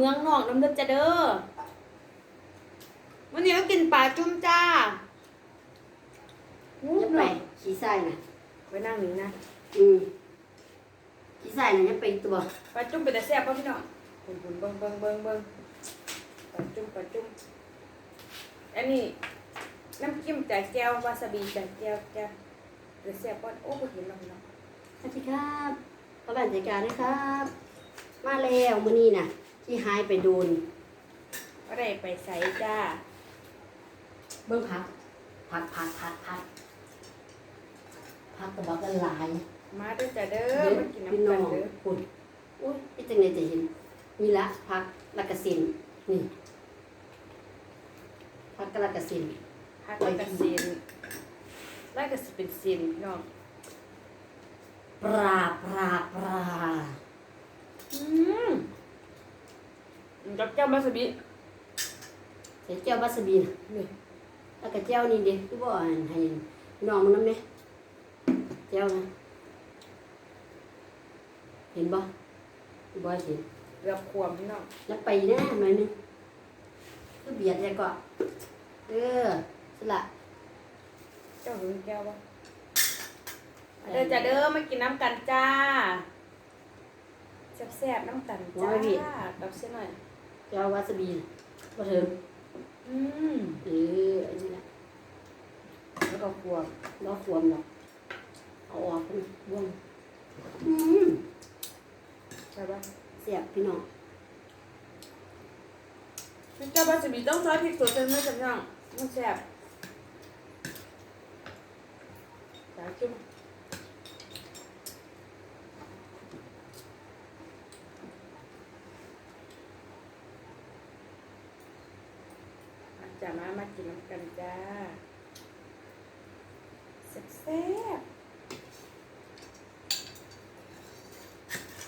เมืองนอกน้ำเลือจะเด้อวันนี้ก็กินปลาจุ้มจ้าเย็หไปขี้ใส้นะไว้นั่งนี้นะอืมขี้ใส้นะยังไปตัวปลาจุ้มเป็นแต่แซ่บป่ะพี่น้องเบิ่งบึ้งบึ้งบึ้งบิ่งปลาจุ้มปลาจุ้มอันนี้น้ำจิ้มจากแก้ววาซาบิจากแก้วแก้วเดี๋ยวแซ่บป่ะโอ้โหเห็นแล้องน้องสวัสดีครับพระบาดจัการนะครับ มาแล้วมื้อนี้น่ะ ที่หายไปโดนก็ได้ไปใส่จ้า เบิ่งผักผักผักผักผักผักกระบอกกันหลายมาด้วยจ้าเด้อเด้อมากินพี่น้ำน้กัอนงเด้อคุณอุ้ยพี่จังไดจะเห็นนี่ละผักละกะสินนี่ผักกะละกะสินฮักแล้วก็ซีนแล้วก็สิเป็นซีนพี่น้องปลาปลาปลาอืม กับแก้ววาซาบิใส่เจียววาซาบิน่ะนี่แล้วก็เจียวนี่เด้คือบ่อันให้น้องมันนำแม่เจียวนะเห็นบ่บ่เห็นเกือบขวมพี่น้องแล้วไปนะหน่อยหนึงคือเบียดเลยก็เออสละเจ้าหึงแก้วบ่เด้อจ้าเด้อมากินน้ำกันจ้าแซ่บๆน้ำกันจ้ากับเส้นหน่อย เจียวาซาบิน่ะบ่เถิงอืมเอออันนี้แหละแล้วก็ขวมบ่ขวควมหรอกเอาออกพุ่นบ่วงอืมใช่ปะเสียบพี่น้องแก้ววาซาบิต้องซอสพริกสดเป็นไม่จำน้องมันแซ่บจ้าจุ่ม จ้ามามากินน้ำกันจ้าแซ่บแซ่บ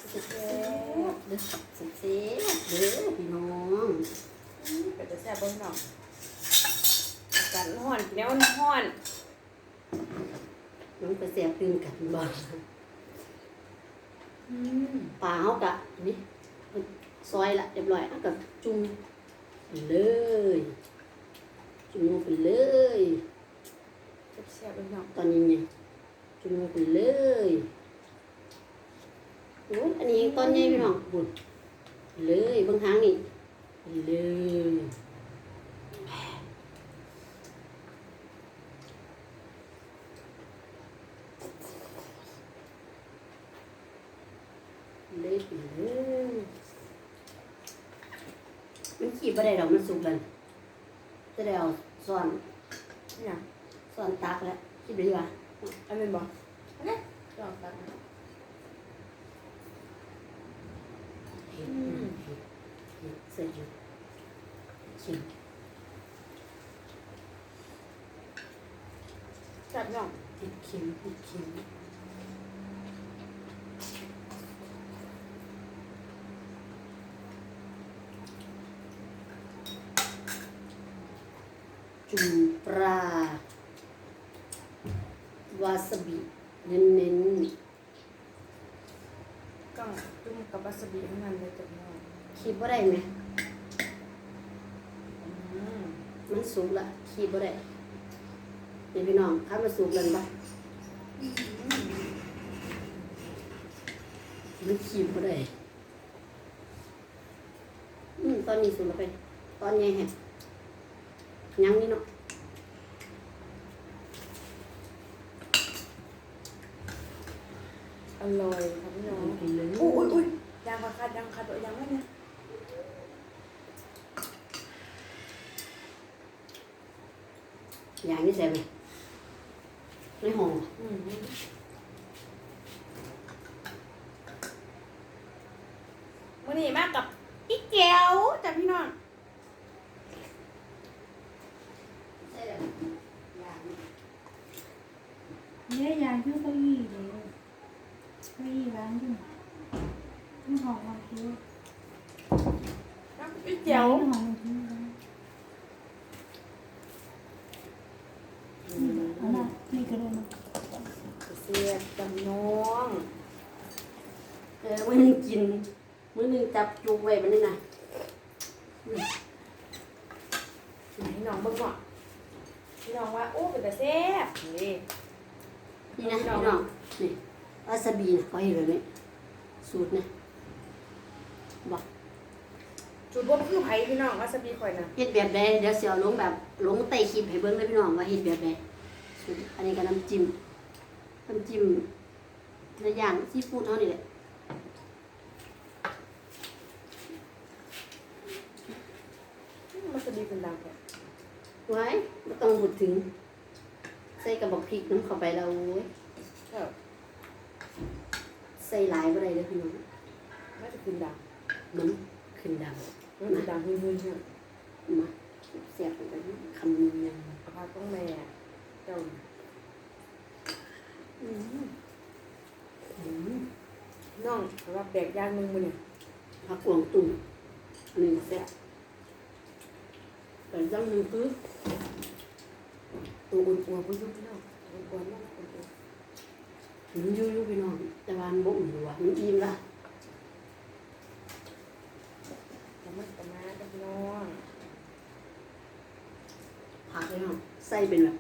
เสียบเด้อเสียบเด้อพี่น้องก็จะแซ่บเบิ้งหน่อยอากาศร้อนกินแล้วมันร้อนน้องไปเสียบตื่นกันบ่อืมปลาเฮากะนี่ซอยละเรียบร้อยเฮาก็จุ่มเลย จุ่มลงไปเลยแซ่บๆเบิ้งหน่อยตอนนี้เนี่ยจุ่มลงไปเลยโอ้ยอันนี้ตอนนี้พี่น้องบุญเลยเบางทางนี่เลยเลยไปเลยมันขีบอะไรดอกมันสุกแล้ว จะได้เอาซ่อนเนี่ยซ่อนตักแล้วคิดดีว่าอันนี้บอกอันนี้ลองตักนะเห็นเห็นเห็นเสร็จอยู่ชิมแซ่บหน่อยติดเข็มติดเข็ม จุ่มปลาวาซาบิเน้นก็จุ่มกับวาซาบิทั้งนั้นเลยจ้ะพี่น้องๆคีบบ่ได้ไหมอืมมันสุกละคีบบ่ได้นี่พี่น้องข้ามาสุกแล้วปะมันคีบบ่ได้อืมตอนนี้สุกแล้วไป ตอนนี้แฮะ ยังนี่เนาะอร่อยครับพี่น้องกินเลยอุ้ยอุ้ยอุ้ยยังค่ะค่ะยังค่ะตัวยังไม่เนี่ยอย่างนี้ใส่ไหมในห้องอืมวันนี้มากับอีเจียวจ้ะพี่น้อง ใส่แบบอย่างนี้ เนี่ยยางขึ้นเก้าอี้เลยเก้าอี้ร้านอยู่ต้องหอมมาคิ้วอีเจียวหอมมาคิ้วแล้วเอาล่ะนี่ก็ได้นะเสียบจำน้องเออมื้อหนึงกินมื้อหนึงจับจุกไว้บัดนี้นะไหนน้องเบิ่งเนาะพี่น้องว่าโอ้เป็นแต่แซ่บนี่ นี่นะพี่น้องนี่วาซาบินะเขาเห็นแบบนี้สูตรนะบอกจุดบ่คือไผพี่น้องวาซาบิข่อยน่ะเฮ็ดแบบใดเดี๋ยวเสียวลงแบบลงใต้คลิปให้เบิ่งเลยพี่น้องว่าเฮ็ดแบบใดสูตรอันนี้ก็น้ำจิ้มน้ำจิ้มในอย่างซีฟู้ดเท่านี้แหละวาซาบิเป็นดังแท้ไว้ไม่ต้องพูดถึง ใส่กระบอกพริกน้ำเข้าไปแล้วโอ้ยเออใส่หลายบ่ได้เด้อพี่น้องน่าจะเป็นดังมันขึ้นดมันเป็นดังหึ่งๆเนี่ยำมาเสียบไปเลยคำนึงยังเอาพาต้องแม่เจ้าอืมอืมน้องสำหรับแดกอย่างหนึงมื้อนี่ผักกวางตุ้งอันนี้แซ่บแต่อยังหนึงคือ ตัวอ้วนๆพุ่นพี่น้องอ้วนๆมากอ้วนมันอยู่อยู่พี่น้องแต่ว่ามันบ่อุ่นหัวมันอิ่มละๆแล้วมันก็มากับพี่น้องผักเลยเนาะใส่เป็นแบบ